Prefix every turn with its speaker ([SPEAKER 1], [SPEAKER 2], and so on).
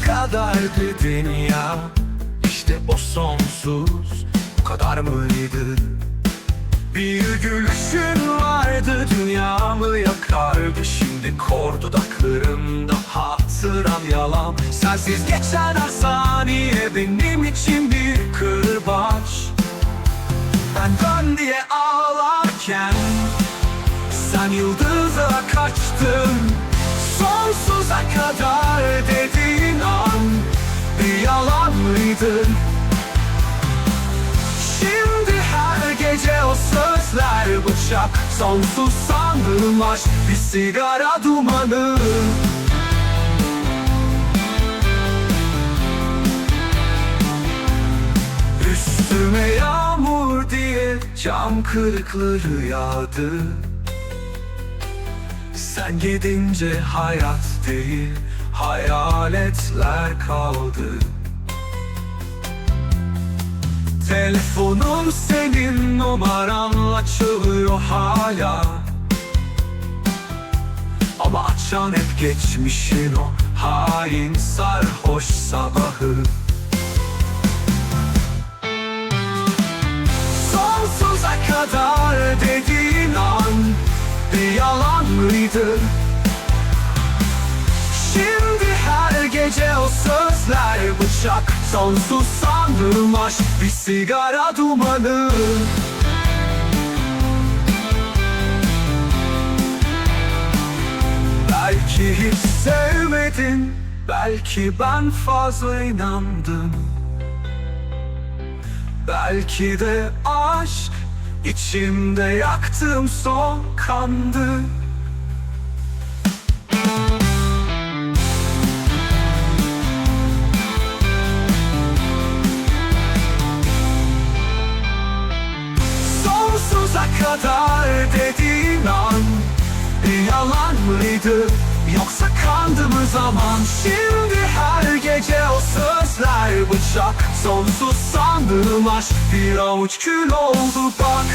[SPEAKER 1] kadardı dünya İşte o sonsuz bu kadar mıydı? Bir gülüşün vardı dünyamı yakardı. Şimdi kor dudaklarımda hatıram yalan. Sensiz geçen her saniye benim için bir kırbaç. Ben dön diye ağlarken Sen yıldıza kaçtın. Sonsuza kadar Bir yalan mıydı? Şimdi her gece o sözler bıçak. Sonsuz sandığım aşk bir sigara dumanı. Üstüme yağmur diye cam kırıkları yağdı. Sen gidince hayat değil hayaletler kaldı Telefonum senin numaranla çalıyor hala Ama açan hep geçmişin o hain sarhoş sabahı Sonsuza kadar dediğin an bir yalan mıydı? Şimdi her gece o sözler bıçak Sonsuz sandığım aşk bir sigara dumanı. Belki hiç sevmedin Belki ben fazla inandım. Belki de aşk içimde yaktığım son kandı kadar dediğin an yalan mıydı? Yoksa kandı mı zaman? Şimdi her gece o sözler bıçak. Sonsuz sandığım aşk Bir avuç kül oldu bak